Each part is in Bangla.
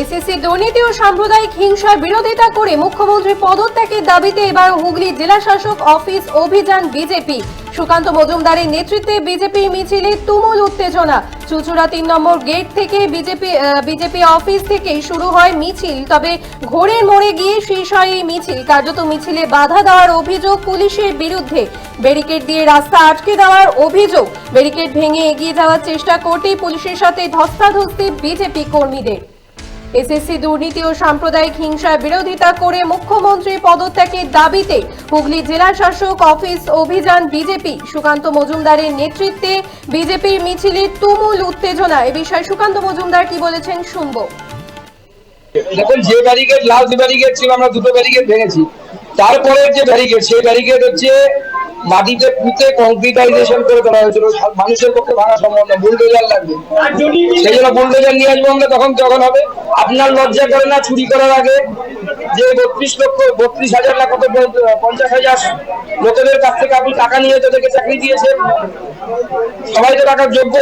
এসএসসি দুর্নীতি ও সাম্প্রদায়িক হিংসার বিরোধিতা করে মুখ্যমন্ত্রী পদত্যাগের দাবিতে এবার হুগলি জেলা শাসক অফিস অভিযান বিজেপি। সুকান্ত মজুমদারের নেতৃত্বে বিজেপি মিছিলে তুমুল উত্তেজনা। চুচুড়া তিন নম্বর গেট থেকে বিজেপি বিজেপি অফিস থেকে শুরু হয় মিছিল, তবে ঘোরের মোড়ে গিয়ে শেষ হয় এই মিছিল। কার্যত মিছিলে বাধা দেওয়ার অভিযোগ পুলিশের বিরুদ্ধে। ব্যারিকেড দিয়ে রাস্তা আটকে দেওয়ার অভিযোগ। ব্যারিকেড ভেঙে এগিয়ে যাওয়ার চেষ্টা করতেই পুলিশের সাথে ধস্তাধস্তি বিজেপি কর্মীদের। এসএসসি দুর্নীতি ও সাম্প্রদায়িক হিংসার বিরোধিতা করে মুখ্যমন্ত্রী পদত্যাগের দাবিতে হুগলি জেলা শাসক অফিস অভিযান বিজেপি। সুকান্ত মজুমদারের নেতৃত্বে বিজেপির মিছিলে তুমুল উত্তেজনা। এ বিষয়ে সুকান্ত মজুমদার কি বলেছেন শুনব। দেখুন, যে ব্যারিকেড লাল যে ব্যারিকেড ছিল, আমরা দুটো ব্যারিকেড ভেঙেছি। তারপরে যে ব্যারিকেড সেই ব্যারিকেড হচ্ছে মাটিতে পুঁতে কংক্রিটাইজেশন করে তোলা হয়েছিল। মানুষের পক্ষে ভাঙা সম্ভব না, বুলডোজার লাগবে। সেই জন্য বুলডোজার নিয়ে আসব আমরা, তখন যখন হবে, আপনার লজ্জা করে না, চুরি করার আগে যে বত্রিশ লক্ষ, বত্রিশ হাজার না কত, পঞ্চাশ হাজার লোকেদের কাছ থেকে আপনি টাকা নিয়ে তাদেরকে চাকরি দিয়েছেন। সবাই তো টাকার যোগ্য,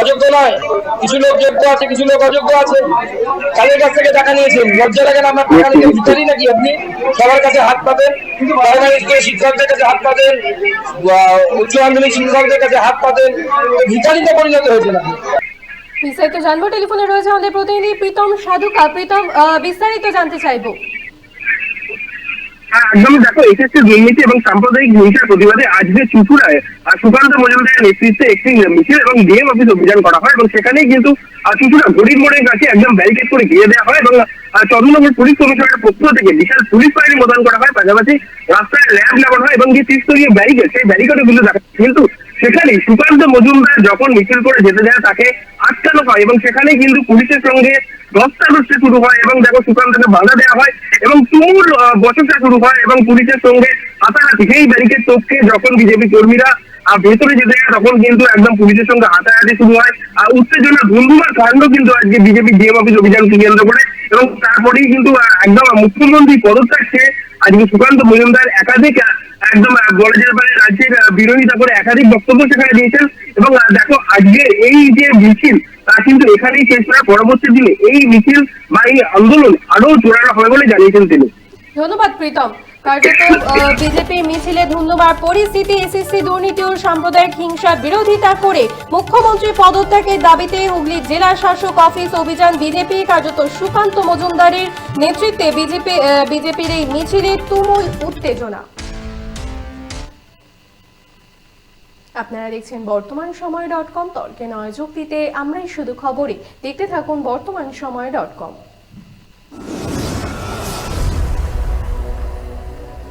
অযোগ্য নয়। কিছু লোক যোগ্য আছে, কিছু লোক অযোগ্য আছে। কাদের কাছ থেকে টাকা নিয়েছেন। লজ্জা লাগে না আপনার টাকা নিয়ে ভিখারি নাকি আপনি? সবার কাছে হাত পাতেন প্রাইমারি শিক্ষকদের কাছে হাত পাতেন উচ্চ মাধ্যমিক শিক্ষকদের কাছে হাত পাতেন তো ভিখারিতে পরিণত হয়েছে না বিস্তারিত জানব। টেলিফোনে রয়েছে আমাদের প্রতিনিধি প্রীতম সাধুকা। প্রীতম বিস্তারিত জানতে চাইব। একদমই দেখো এসএসসি দুর্নীতি এবং সাম্প্রদায়িক হিংসার প্রতিবাদে আজকে আহ, সুকান্ত মজুমদারের নেতৃত্বে একটি মিছিল এবং ডিএম অফিস অভিযান করা হয় এবং সেখানেই কিন্তু চুচুড়া গরিব মোড়ের কাছে একদম ব্যারিকেড করে ঘিরে দেওয়া হয় এবং চন্দ্রনগর পুলিশ কমিশনারের পক্ষ থেকে বিশাল পুলিশ বাহিনী মোতায়েন করা হয়। পাশাপাশি রাস্তায় ল্যাম্প লাগানো হয় এবং যে ত্রিস্তরীয় ব্যারিকেড সেই ব্যারিকেডও কিন্তু দেখা কিন্তু সেখানে সুকান্ত মজুমদার যখন মিছিল করে যেতে যায়, তাকে আটকানো হয় এবং সেখানেই কিন্তু পুলিশের সঙ্গে ধস্তাধস্তি শুরু হয় এবং দেখো সুকান্তকে বাধা দেওয়া হয় এবং তুমুল বচসা শুরু হয় এবং পুলিশের সঙ্গে হাতাহাতি। সেই ব্যারিকেড টপকে যখন বিজেপি কর্মীরা আর ভেতরে যেতে যায়, তখন কিন্তু একদম পুলিশের সঙ্গে হাতাহাতি শুরু হয়। আর উত্তেজনা ধুমধুমার কাণ্ড কিন্তু আজকে বিজেপি ডিএম অফিস অভিযানকে কেন্দ্র করে এবং তারপরেই কিন্তু একদম মুখ্যমন্ত্রী পদত্যাগ চেয়ে আজকে সুকান্ত মজুমদার একাধিক, একদম বলা যেতে পারে রাজ্যের বিরোধিতা করে একাধিক বক্তব্য সেখানে দিয়েছেন। এবং দেখো, আজকে এই যে মিছিল, তা কিন্তু এখানেই শেষ নয়, পরবর্তী দিনে এই মিছিল বা এই আন্দোলন আরও জোরালো হবে বলে জানিয়েছেন তিনি। ধন্যবাদ, প্রীতম। কার্যত বিজেপি মিছিলে ধন্যবাদ পরিস্থিতি, এসএসসি দুর্নীতি ও সাম্প্রদায়িক হিংসার বিরোধিতা করে মুখ্যমন্ত্রী পদত্যাগের দাবিতে হুগলি জেলা শাসক অফিস অভিযান বিজেপি, কার্যত সুকান্ত মজুমদারের নেতৃত্বে বিজেপি বিজেপির এই মিছিলে তুমুল উত্তেজনা। আপনারা দেখছেন বর্তমান সময় ডট কম, তর্কে নয় যুক্তিতে আমরাই শুধু খবরে দেখতে থাকুন বর্তমান সময় ডট কম।